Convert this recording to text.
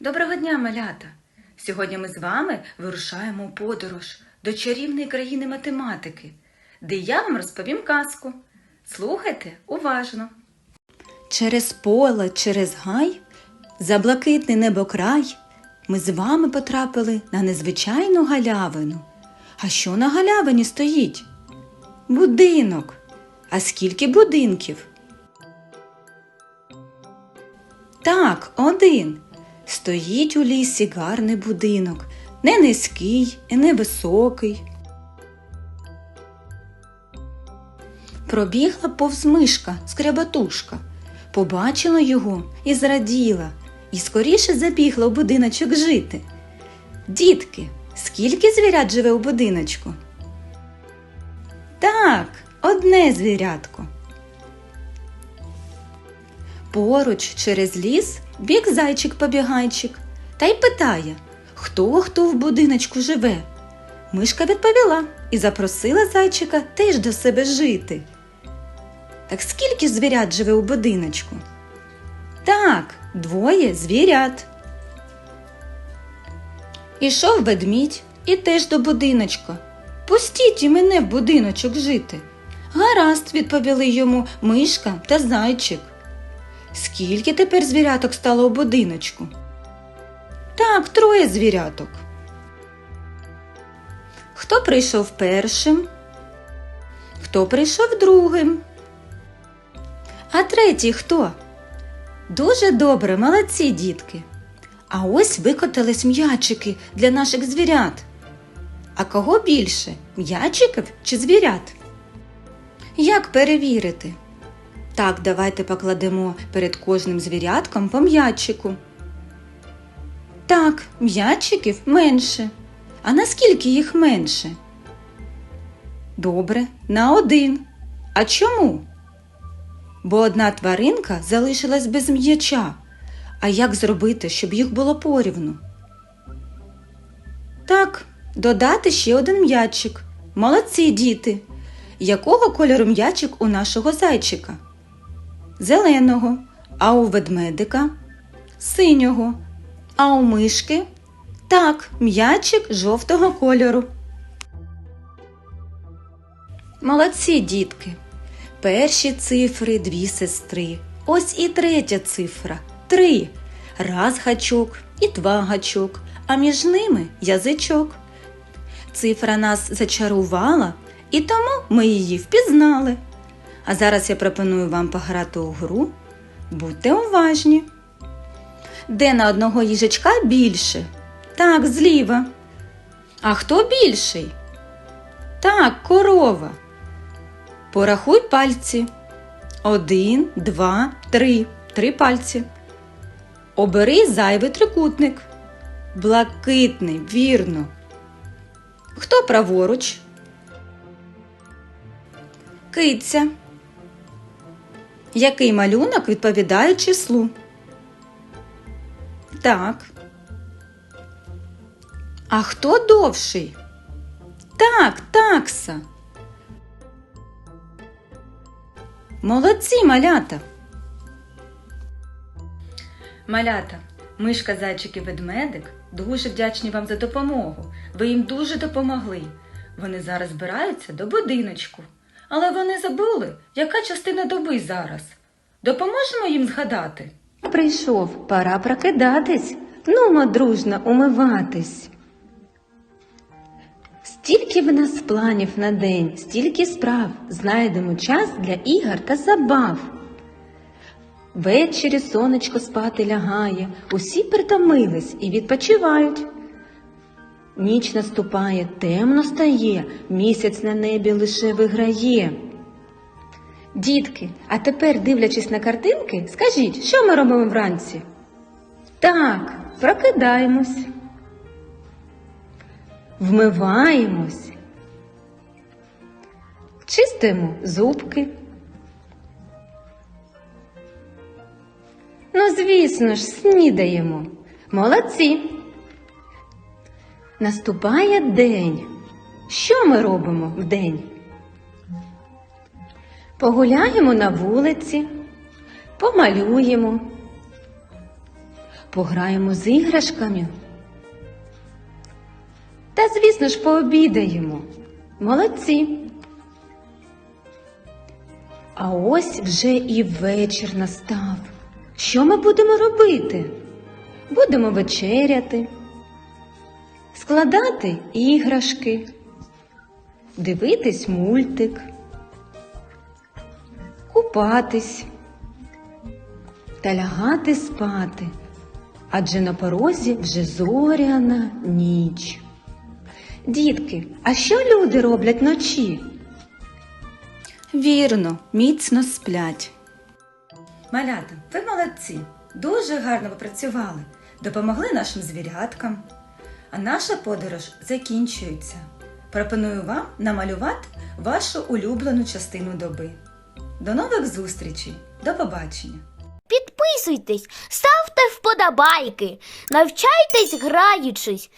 Доброго дня, малята! Сьогодні ми з вами вирушаємо у подорож до чарівної країни математики, де я вам розповім казку. Слухайте уважно. Через поле, через гай, за блакитний небокрай ми з вами потрапили на незвичайну галявину. А що на галявині стоїть? Будинок. А скільки будинків? Так, один. Стоїть у лісі гарний будинок, не низький і не високий. Пробігла повз мишка скрябатушка, побачила його і зраділа, і скоріше забігла у будиночок жити. Дітки, скільки звірят живе у будиночку? Так, одне звірятко. Поруч через ліс біг зайчик-побігайчик та й питає, хто хто в будиночку живе. Мишка відповіла і запросила зайчика теж до себе жити. Так скільки звірят живе у будиночку? Так, двоє звірят. Ішов ведмідь і теж до будиночка. Пустіть і мене в будиночок жити. Гаразд, відповіли йому мишка та зайчик. Скільки тепер звіряток стало у будиночку? Так, троє звіряток. Хто прийшов першим? Хто прийшов другим? А третій хто? Дуже добре, молодці дітки. А ось викотались м'ячики для наших звірят. А кого більше м'ячиків чи звірят? Як перевірити? Так, давайте покладемо перед кожним звірятком по м'ячику. Так, м'ячиків менше. А наскільки їх менше? Добре, на один. А чому? Бо одна тваринка залишилась без м'яча. А як зробити, щоб їх було порівну? Так, додати ще один м'ячик. Молодці діти. Якого кольору м'ячик у нашого зайчика? Зеленого, а у ведмедика синього, а у мишки так, м'ячик жовтого кольору. Молодці, дітки. Перші цифри дві сестри. Ось і третя цифра три. Раз гачок і два гачок, а між ними язичок. Цифра нас зачарувала, і тому ми її впізнали. А зараз я пропоную вам пограти у гру. Будьте уважні. Де на одного їжачка більше? Так, зліва. А хто більший? Так, корова. Порахуй пальці. Один, два, три. Три пальці. Обери зайвий трикутник. Блакитний, вірно. Хто праворуч? Киця. Який малюнок відповідає числу? Так. А хто довший? Так, такса. Молодці, малята. Малята, мишка, зайчик і ведмедик дуже вдячні вам за допомогу. Ви їм дуже допомогли. Вони зараз збираються до будиночку. Але вони забули, яка частина доби зараз. Допоможемо їм згадати. Прийшов, пора прокидатись, нумо дружно умиватись. Стільки в нас планів на день, стільки справ, знайдемо час для ігор та забав. Ввечері сонечко спати лягає, усі притомились і відпочивають. Ніч наступає, темно стає, місяць на небі лише виграє. Дітки, а тепер, дивлячись на картинки, скажіть, що ми робимо вранці? Так, прокидаємось, вмиваємось, чистимо зубки. Ну, звісно ж, снідаємо. Молодці. Наступає день. Що ми робимо в день? Погуляємо на вулиці, помалюємо, Пограємо з іграшками. Та, звісно ж, пообідаємо. Молодці. А ось вже і вечір настав. Що ми будемо робити? Будемо вечеряти, складати іграшки, дивитись мультик, купатись та лягати спати, адже на порозі вже зоряна ніч. Дітки, а що люди роблять вночі? Вірно, міцно сплять. Малята, ви молодці. Дуже гарно ви працювали. Допомогли нашим звіряткам. А наша подорож закінчується. Пропоную вам намалювати вашу улюблену частину доби. До нових зустрічей. До побачення! Підписуйтесь, ставте вподобайки, навчайтесь граючись